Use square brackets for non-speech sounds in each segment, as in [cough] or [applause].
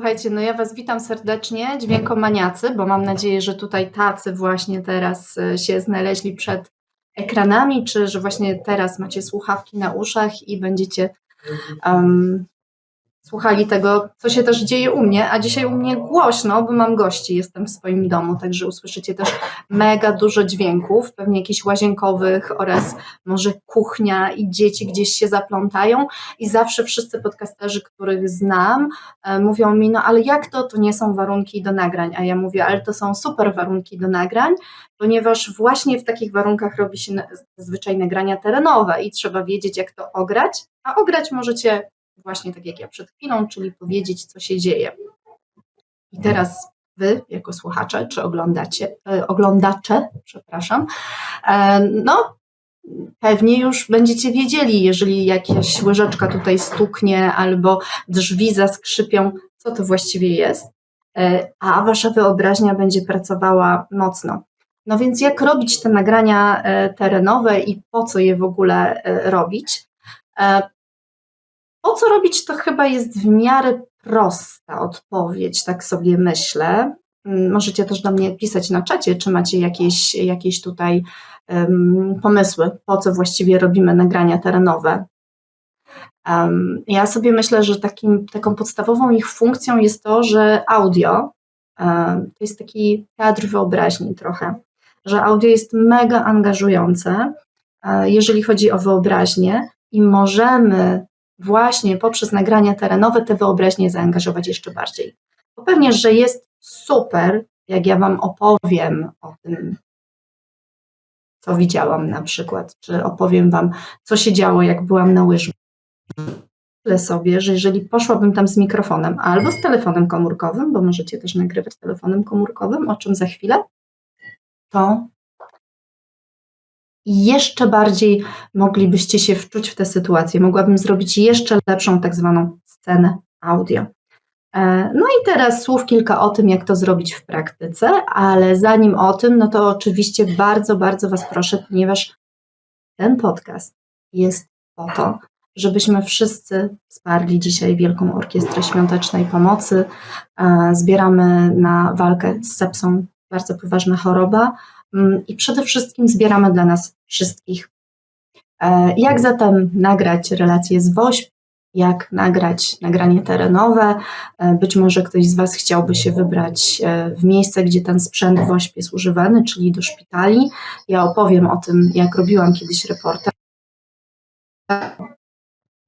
Słuchajcie, no ja Was witam serdecznie, dźwiękomaniacy, bo mam nadzieję, że tutaj tacy właśnie teraz e, się znaleźli przed ekranami, czy że właśnie teraz macie słuchawki na uszach i będziecie um, słuchali tego, co się też dzieje u mnie, a dzisiaj u mnie głośno, bo mam gości, jestem w swoim domu, także usłyszycie też mega dużo dźwięków, pewnie jakichś łazienkowych oraz może kuchnia i dzieci gdzieś się zaplątają. I zawsze wszyscy podcasterzy, których znam, e, mówią mi, no ale jak to, to nie są warunki do nagrań, a ja mówię, ale to są super warunki do nagrań, ponieważ właśnie w takich warunkach robi się zazwyczaj nagrania terenowe i trzeba wiedzieć, jak to ograć, a ograć możecie właśnie tak jak ja przed chwilą, czyli powiedzieć, co się dzieje. I teraz wy, jako słuchacze, czy oglądacie, e, oglądacze, przepraszam, e, no pewnie już będziecie wiedzieli, jeżeli jakaś łyżeczka tutaj stuknie albo drzwi zaskrzypią, co to właściwie jest, e, a wasza wyobraźnia będzie pracowała mocno. No więc jak robić te nagrania terenowe i po co je w ogóle robić? Po co robić, to chyba jest w miarę prosta odpowiedź, tak sobie myślę. Mm, możecie też do mnie pisać na czacie, czy macie jakieś, jakieś tutaj um, pomysły, po co właściwie robimy nagrania terenowe. Um, ja sobie myślę, że takim, taką podstawową ich funkcją jest to, że audio um, to jest taki teatr wyobraźni trochę, że audio jest mega angażujące, e, jeżeli chodzi o wyobraźnię i możemy właśnie poprzez nagrania terenowe te wyobraźnie zaangażować jeszcze bardziej. Bo pewnie, że jest super, jak ja Wam opowiem o tym, co widziałam na przykład, czy opowiem Wam, co się działo, jak byłam na łyżwach. Myślę sobie, że jeżeli poszłabym tam z mikrofonem albo z telefonem komórkowym, bo możecie też nagrywać telefonem komórkowym, o czym za chwilę, to jeszcze bardziej moglibyście się wczuć w tę sytuację. Mogłabym zrobić jeszcze lepszą tak zwaną scenę audio. E, no i teraz słów kilka o tym, jak to zrobić w praktyce, ale zanim o tym, no to oczywiście bardzo, bardzo Was proszę, ponieważ ten podcast jest po to, żebyśmy wszyscy wsparli dzisiaj Wielką Orkiestrę Świątecznej Pomocy. E, zbieramy na walkę z sepsą, bardzo poważna choroba, i przede wszystkim zbieramy dla nas wszystkich. E, jak zatem nagrać relacje z WOŚP? Jak nagrać nagranie terenowe? E, być może ktoś z Was chciałby się wybrać e, w miejsce, gdzie ten sprzęt WOŚP jest używany, czyli do szpitali. Ja opowiem o tym, jak robiłam kiedyś reportaż.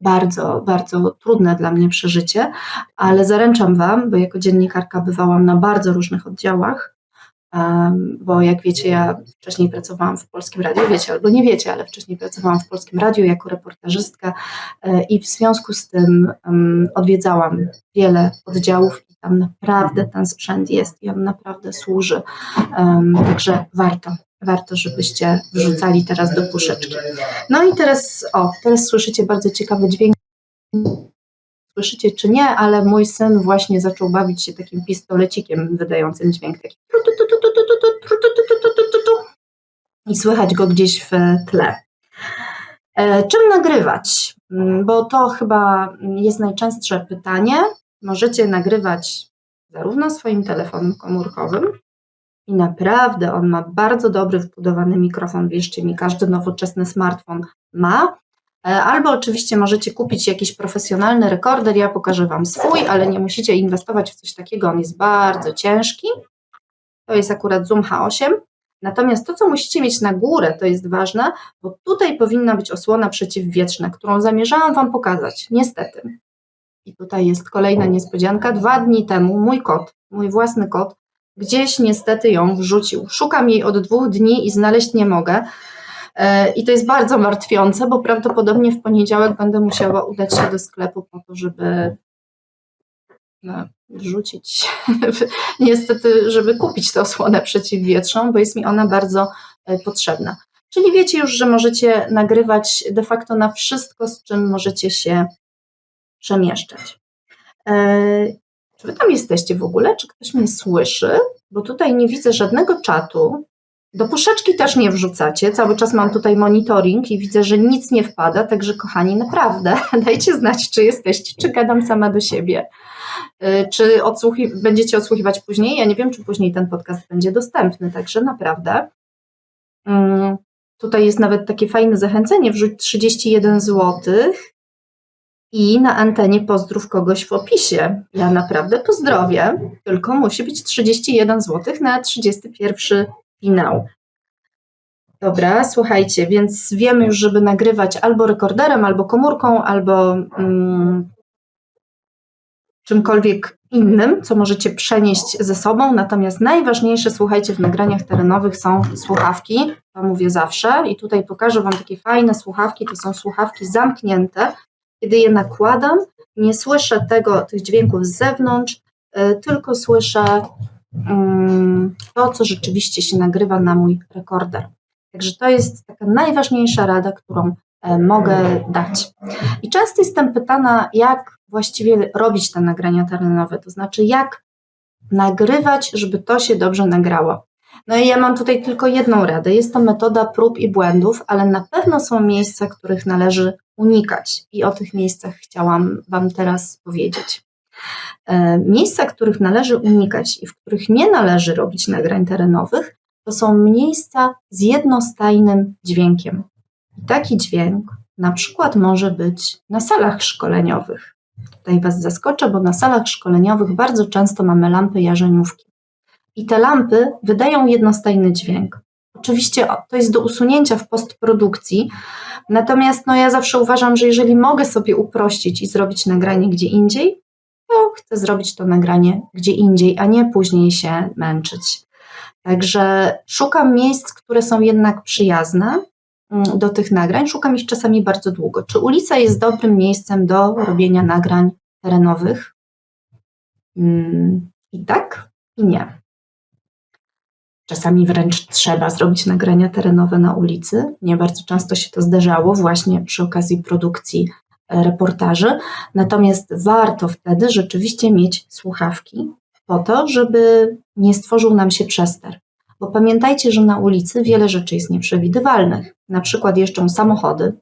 Bardzo, bardzo trudne dla mnie przeżycie, ale zaręczam Wam, bo jako dziennikarka bywałam na bardzo różnych oddziałach, bo jak wiecie, ja wcześniej pracowałam w Polskim Radiu, wiecie albo nie wiecie, ale wcześniej pracowałam w Polskim Radiu jako reportażystka e, i w związku z tym odwiedzałam wiele oddziałów i tam naprawdę ten sprzęt jest i on naprawdę służy, także warto. Warto, żebyście wrzucali teraz do puszeczki. No i teraz, o, teraz słyszycie bardzo ciekawy dźwięk słyszycie czy nie, ale mój syn właśnie zaczął bawić się takim pistolecikiem wydającym dźwięk taki i słychać go gdzieś w tle. Czym nagrywać? Bo to chyba jest najczęstsze pytanie. Możecie nagrywać zarówno swoim telefonem komórkowym, i naprawdę on ma bardzo dobry wbudowany mikrofon. Wierzcie mi, każdy nowoczesny smartfon ma. E, albo oczywiście możecie kupić jakiś profesjonalny rekorder, ja pokażę Wam swój, ale nie musicie inwestować w coś takiego, on jest bardzo ciężki. To jest akurat Zoom H8. Natomiast to, co musicie mieć na górę, to jest ważne, bo tutaj powinna być osłona przeciwwietrzna, którą zamierzałam Wam pokazać, niestety. I tutaj jest kolejna niespodzianka. Dwa dni temu mój kot, mój własny kot, gdzieś niestety ją wrzucił. Szukam jej od dwóch dni i znaleźć nie mogę. E, I to jest bardzo martwiące, bo prawdopodobnie w poniedziałek będę musiała udać się do sklepu po to, żeby wrzucić, [laughs] niestety, żeby kupić tę osłonę przeciwwietrzną, bo jest mi ona bardzo e, potrzebna. Czyli wiecie już, że możecie nagrywać de facto na wszystko, z czym możecie się przemieszczać. E, czy wy tam jesteście w ogóle? Czy ktoś mnie słyszy? Bo tutaj nie widzę żadnego czatu. Do puszeczki też nie wrzucacie. Cały czas mam tutaj monitoring i widzę, że nic nie wpada, także kochani, naprawdę [laughs] dajcie znać, czy jesteście, czy gadam sama do siebie. Y, czy odsłuchi- będziecie odsłuchiwać później? Ja nie wiem, czy później ten podcast będzie dostępny, także naprawdę. Mm, Tutaj jest nawet takie fajne zachęcenie, wrzuć 31 zł i na antenie pozdrów kogoś w opisie. Ja naprawdę pozdrowię, tylko musi być 31 zł na 31 finał. Dobra, słuchajcie, więc wiemy już, żeby nagrywać albo rekorderem, albo komórką, albo mm, czymkolwiek innym, co możecie przenieść ze sobą. Natomiast najważniejsze, słuchajcie, w nagraniach terenowych są słuchawki. To mówię zawsze i tutaj pokażę Wam takie fajne słuchawki. To są słuchawki zamknięte. Kiedy je nakładam, nie słyszę tego, tych dźwięków z zewnątrz, y, tylko słyszę to, co rzeczywiście się nagrywa na mój rekorder. Także to jest taka najważniejsza rada, którą e, mogę dać. I często jestem pytana, jak właściwie robić te nagrania terenowe, to znaczy jak nagrywać, żeby to się dobrze nagrało. No i ja mam tutaj tylko jedną radę. Jest to metoda prób i błędów, ale na pewno są miejsca, których należy unikać. I o tych miejscach chciałam Wam teraz powiedzieć. E, Miejsca, których należy unikać i w których nie należy robić nagrań terenowych, to są miejsca z jednostajnym dźwiękiem. I taki dźwięk na przykład może być na salach szkoleniowych. Tutaj Was zaskoczę, bo na salach szkoleniowych bardzo często mamy lampy jarzeniówki. I te lampy wydają jednostajny dźwięk. Oczywiście to jest do usunięcia w postprodukcji, natomiast no, ja zawsze uważam, że jeżeli mogę sobie uprościć i zrobić nagranie gdzie indziej, chcę zrobić to nagranie gdzie indziej, a nie później się męczyć. Także szukam miejsc, które są jednak przyjazne mm, do tych nagrań. Szukam ich czasami bardzo długo. Czy ulica jest dobrym miejscem do robienia nagrań terenowych? Mm, I tak, i nie. Czasami wręcz trzeba zrobić nagrania terenowe na ulicy. Nie bardzo często się to zdarzało, właśnie przy okazji produkcji reportaży. Natomiast warto wtedy rzeczywiście mieć słuchawki, po to, żeby nie stworzył nam się przester. Bo pamiętajcie, że na ulicy wiele rzeczy jest nieprzewidywalnych. Na przykład jeżdżą samochody.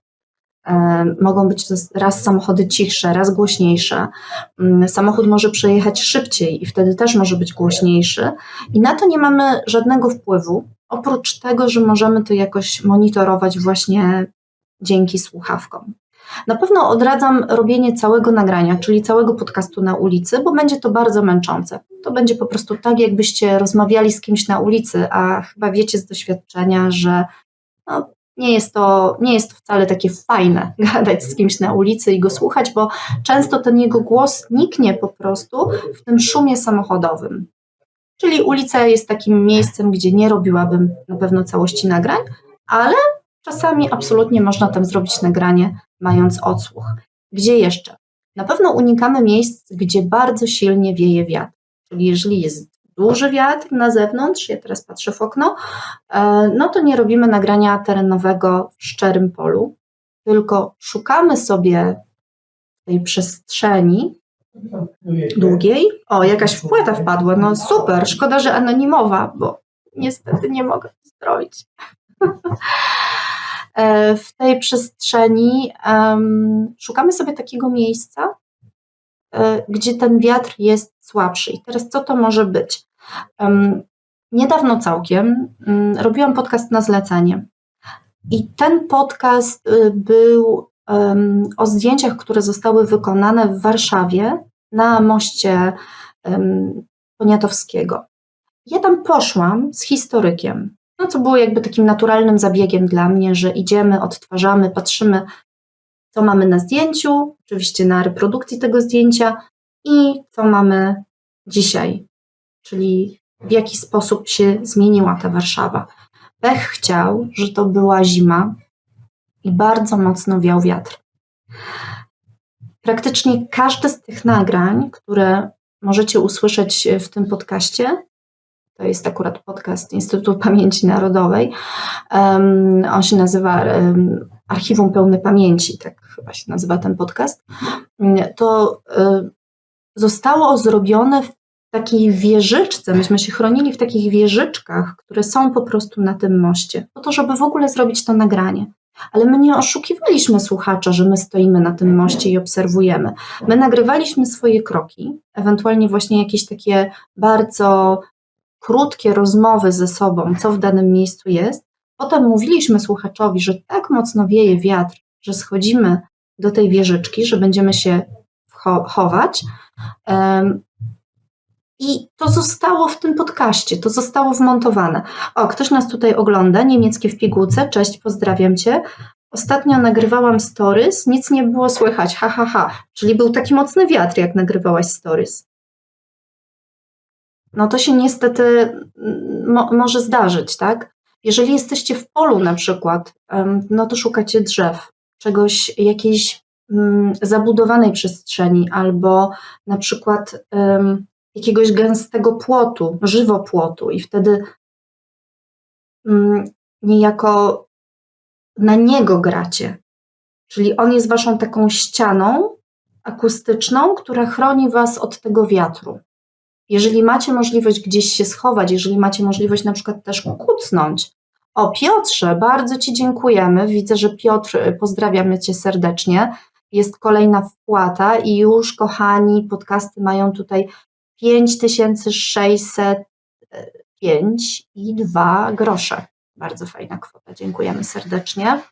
E, mogą być raz samochody cichsze, raz głośniejsze. Mm, Samochód może przejechać szybciej i wtedy też może być głośniejszy. I na to nie mamy żadnego wpływu, oprócz tego, że możemy to jakoś monitorować właśnie dzięki słuchawkom. Na pewno odradzam robienie całego nagrania, czyli całego podcastu na ulicy, bo będzie to bardzo męczące. To będzie po prostu tak, jakbyście rozmawiali z kimś na ulicy, a chyba wiecie z doświadczenia, że no, nie, jest to, nie jest to wcale takie fajne [laughs] gadać z kimś na ulicy i go słuchać, bo często ten jego głos niknie po prostu w tym szumie samochodowym. Czyli ulica jest takim miejscem, gdzie nie robiłabym na pewno całości nagrań, ale czasami absolutnie można tam zrobić nagranie mając odsłuch. Gdzie jeszcze? Na pewno unikamy miejsc, gdzie bardzo silnie wieje wiatr. Czyli jeżeli jest duży wiatr na zewnątrz, ja teraz patrzę w okno, e, no to nie robimy nagrania terenowego w szczerym polu, tylko szukamy sobie tej przestrzeni długiej. O, jakaś wpłata wpadła, no super, szkoda, że anonimowa, bo niestety nie mogę zdrowić. E, w tej przestrzeni um, szukamy sobie takiego miejsca, e, gdzie ten wiatr jest słabszy. I teraz co to może być? Um, niedawno całkiem um, robiłam podcast na zlecenie. I ten podcast y, był o zdjęciach, które zostały wykonane w Warszawie na moście Poniatowskiego. Ja tam poszłam z historykiem, no co było jakby takim naturalnym zabiegiem dla mnie, że idziemy, odtwarzamy, patrzymy, co mamy na zdjęciu, oczywiście na reprodukcji tego zdjęcia i co mamy dzisiaj, czyli w jaki sposób się zmieniła ta Warszawa. Pech chciał, że to była zima i bardzo mocno wiał wiatr. Praktycznie każde z tych nagrań, które możecie usłyszeć w tym podcaście, to jest akurat podcast Instytutu Pamięci Narodowej. Um, on się nazywa um, Archiwum Pełne Pamięci, tak chyba się nazywa ten podcast. To um, zostało zrobione w takiej wieżyczce. Myśmy się chronili w takich wieżyczkach, które są po prostu na tym moście, po to, żeby w ogóle zrobić to nagranie. Ale my nie oszukiwaliśmy słuchacza, że my stoimy na tym moście i obserwujemy. My nagrywaliśmy swoje kroki, ewentualnie właśnie jakieś takie bardzo krótkie rozmowy ze sobą, co w danym miejscu jest. Potem mówiliśmy słuchaczowi, że tak mocno wieje wiatr, że schodzimy do tej wieżyczki, że będziemy się chować. I to zostało w tym podcaście, to zostało wmontowane. O, ktoś nas tutaj ogląda, niemieckie w pigułce, cześć, pozdrawiam Cię. Ostatnio nagrywałam stories, nic nie było słychać, ha, ha, ha. Czyli był taki mocny wiatr, jak nagrywałaś stories. No to się niestety mo może zdarzyć, tak? Jeżeli jesteście w polu na przykład, no to szukacie drzew, czegoś, jakiejś mm, zabudowanej przestrzeni albo na przykład jakiegoś gęstego płotu, żywopłotu i wtedy mm, niejako na niego gracie. Czyli on jest waszą taką ścianą akustyczną, która chroni was od tego wiatru. Jeżeli macie możliwość gdzieś się schować, jeżeli macie możliwość na przykład też kucnąć. O Piotrze, bardzo Ci dziękujemy. Widzę, że Piotr, pozdrawiamy Cię serdecznie. Jest kolejna wpłata i już, kochani, podcasty mają tutaj 5605 i 2 grosze. Bardzo fajna kwota, dziękujemy serdecznie.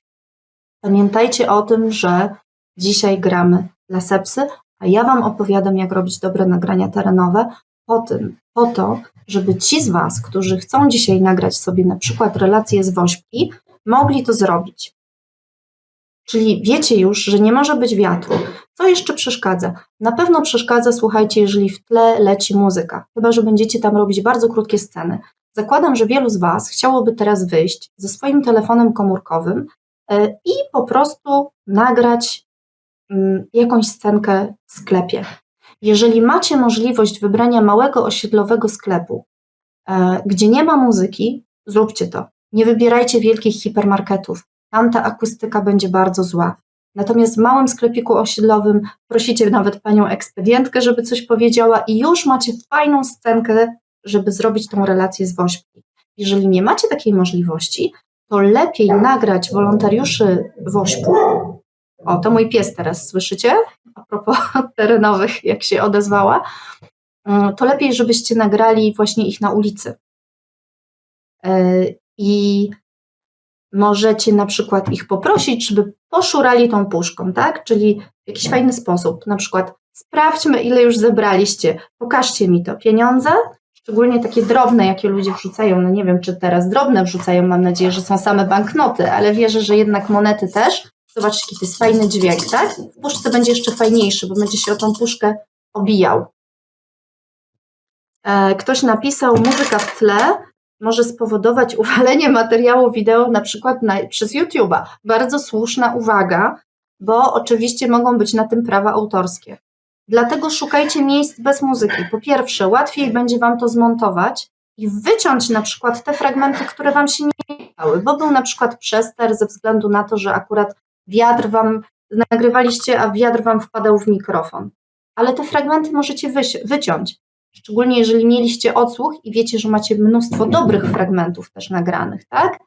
Pamiętajcie o tym, że dzisiaj gramy dla sepsy, a ja Wam opowiadam, jak robić dobre nagrania terenowe, po tym, po to, żeby ci z Was, którzy chcą dzisiaj nagrać sobie na przykład relacje z Wośpki, mogli to zrobić. Czyli wiecie już, że nie może być wiatru. Co jeszcze przeszkadza? Na pewno przeszkadza, słuchajcie, jeżeli w tle leci muzyka, chyba że będziecie tam robić bardzo krótkie sceny. Zakładam, że wielu z Was chciałoby teraz wyjść ze swoim telefonem komórkowym e, i po prostu nagrać mm, jakąś scenkę w sklepie. Jeżeli macie możliwość wybrania małego osiedlowego sklepu, e, gdzie nie ma muzyki, zróbcie to. Nie wybierajcie wielkich hipermarketów. Tam ta akustyka będzie bardzo zła. Natomiast w małym sklepiku osiedlowym prosicie nawet panią ekspedientkę, żeby coś powiedziała i już macie fajną scenkę, żeby zrobić tą relację z wośpki. Jeżeli nie macie takiej możliwości, to lepiej nagrać wolontariuszy wośpu. O, to mój pies teraz, słyszycie? A propos [laughs] terenowych, jak się odezwała. Mm, to lepiej, żebyście nagrali właśnie ich na ulicy. E, I możecie na przykład ich poprosić, żeby poszurali tą puszką, tak? Czyli w jakiś fajny sposób, na przykład sprawdźmy, ile już zebraliście, pokażcie mi to. Pieniądze, szczególnie takie drobne, jakie ludzie wrzucają, no nie wiem, czy teraz drobne wrzucają, mam nadzieję, że są same banknoty, ale wierzę, że jednak monety też. Zobaczcie, jaki to jest fajny dźwięk, tak? W puszce będzie jeszcze fajniejszy, bo będzie się o tą puszkę obijał. E, ktoś napisał, muzyka w tle, może spowodować [laughs] uwalenie materiału wideo na przykład na, przez YouTube'a. Bardzo słuszna uwaga, bo oczywiście mogą być na tym prawa autorskie. Dlatego szukajcie miejsc bez muzyki. Po pierwsze, łatwiej będzie Wam to zmontować i wyciąć na przykład te fragmenty, które Wam się nie podobały, bo był na przykład przester ze względu na to, że akurat wiatr Wam nagrywaliście, a wiatr Wam wpadał w mikrofon. Ale te fragmenty możecie wyciąć. Szczególnie jeżeli mieliście odsłuch i wiecie, że macie mnóstwo dobrych fragmentów też nagranych, tak?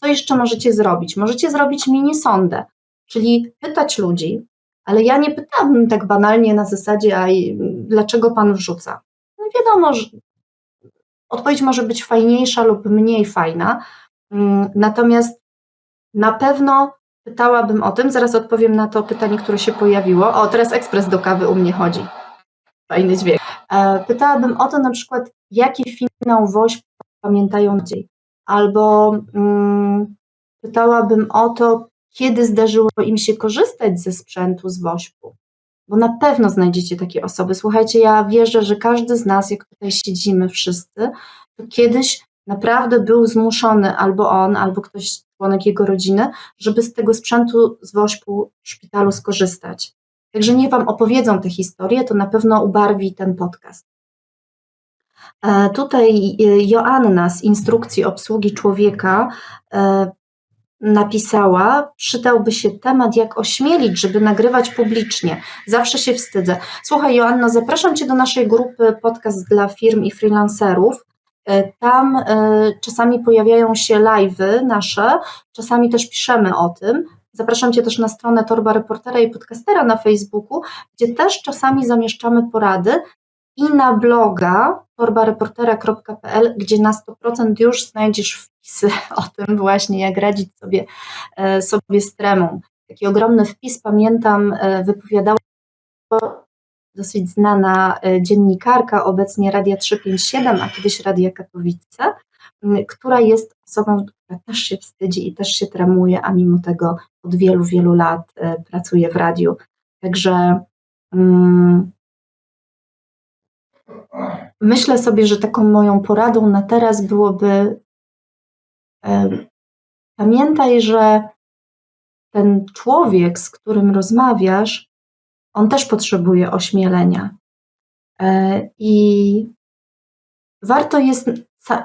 Co jeszcze możecie zrobić? Możecie zrobić mini sondę, czyli pytać ludzi, ale ja nie pytałabym tak banalnie na zasadzie, a dlaczego pan wrzuca? No wiadomo, że odpowiedź może być fajniejsza lub mniej fajna, mm, natomiast na pewno pytałabym o tym, zaraz odpowiem na to pytanie, które się pojawiło. O, teraz ekspres do kawy u mnie chodzi. Fajny dźwięk. E, pytałabym o to na przykład, jaki finał WOŚP pamiętają dzień, albo mm, pytałabym o to, kiedy zdarzyło im się korzystać ze sprzętu z WOŚP-u, bo na pewno znajdziecie takie osoby. Słuchajcie, ja wierzę, że każdy z nas, jak tutaj siedzimy wszyscy, to kiedyś naprawdę był zmuszony albo on, albo ktoś, członek jego rodziny, żeby z tego sprzętu z WOŚP-u w szpitalu skorzystać. Także niech Wam opowiedzą te historie, to na pewno ubarwi ten podcast. E, tutaj e, Joanna z instrukcji obsługi człowieka e, napisała, przydałby się temat, jak ośmielić, żeby nagrywać publicznie. Zawsze się wstydzę. Słuchaj, Joanna, zapraszam Cię do naszej grupy podcast dla firm i freelancerów. E, Tam e, czasami pojawiają się live'y nasze, czasami też piszemy o tym. Zapraszam Cię też na stronę Torba Reportera i Podcastera na Facebooku, gdzie też czasami zamieszczamy porady i na bloga torbareportera.pl, gdzie na 100% już znajdziesz wpisy [laughs] o tym właśnie, jak radzić sobie, e, sobie z tremą. Taki ogromny wpis, pamiętam, wypowiadała dosyć znana e, dziennikarka, obecnie Radia 357, a kiedyś Radia Katowice, która jest osobą, która też się wstydzi i też się tremuje, a mimo tego od wielu, wielu lat e, pracuje w radiu. Także mm, myślę sobie, że taką moją poradą na teraz byłoby e, pamiętaj, że ten człowiek, z którym rozmawiasz, on też potrzebuje ośmielenia. E, I warto jest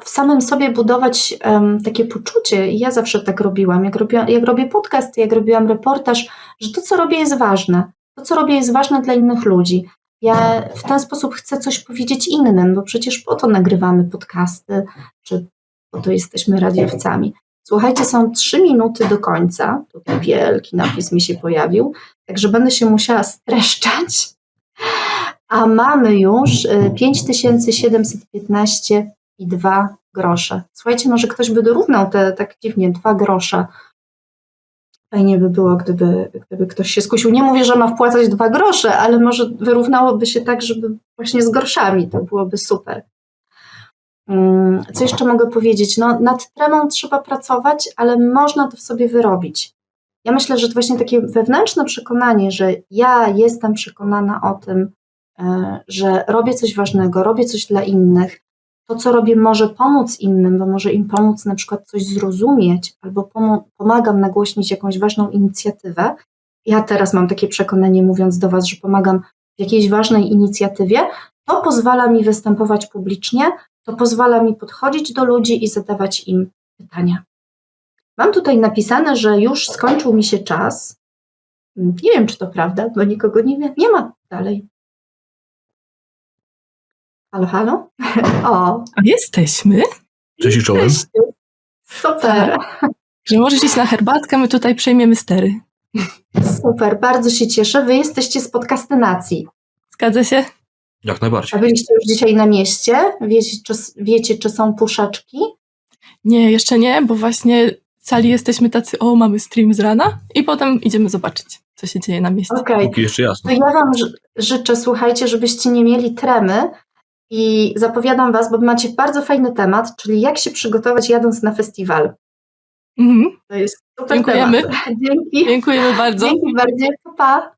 w samym sobie budować takie poczucie, ja zawsze tak robiłam, jak, robiłam, jak robię podcast, jak robiłam reportaż, że to, co robię, jest ważne. To, co robię, jest ważne dla innych ludzi. Ja w ten sposób chcę coś powiedzieć innym, bo przecież po to nagrywamy podcasty, czy po to jesteśmy radiowcami. Słuchajcie, są trzy minuty do końca. Tutaj wielki napis mi się pojawił, także będę się musiała streszczać. A mamy już y, 5715 i 2 grosze. Słuchajcie, może ktoś by dorównał te tak dziwnie 2 grosze. Fajnie by było, gdyby, gdyby ktoś się skusił. Nie mówię, że ma wpłacać 2 grosze, ale może wyrównałoby się tak, żeby właśnie z groszami. To byłoby super. Mm, Co jeszcze mogę powiedzieć? No, nad tremą trzeba pracować, ale można to w sobie wyrobić. Ja myślę, że to właśnie takie wewnętrzne przekonanie, że ja jestem przekonana o tym, e, że robię coś ważnego, robię coś dla innych, to co robię może pomóc innym, bo może im pomóc na przykład coś zrozumieć, albo pomagam nagłośnić jakąś ważną inicjatywę. Ja teraz mam takie przekonanie, mówiąc do Was, że pomagam w jakiejś ważnej inicjatywie, to pozwala mi występować publicznie, to pozwala mi podchodzić do ludzi i zadawać im pytania. Mam tutaj napisane, że już skończył mi się czas. Nie wiem, czy to prawda, bo nikogo nie, wie- nie ma dalej. Halo, halo? [laughs] O, jesteśmy, Cześć i czołem. Super, że możesz iść na herbatkę, my tutaj przejmiemy stery. super, bardzo się cieszę. Wy jesteście z podcastynacji. Zgadza się? Jak A najbardziej. byliście już dzisiaj na mieście? Wiecie, czy, wiecie, czy są puszeczki? Nie, jeszcze nie, bo właśnie cali jesteśmy tacy, o, mamy stream z rana i potem idziemy zobaczyć, co się dzieje na mieście. Okej, Póki jeszcze jasno. To ja Wam ży- życzę, słuchajcie, żebyście nie mieli tremy i zapowiadam Was, bo macie bardzo fajny temat, czyli jak się przygotować jadąc na festiwal. Mhm. To jest super Dziękujemy. temat. [laughs] Dzięki. Dziękujemy bardzo. Dzięki bardzo. Pa.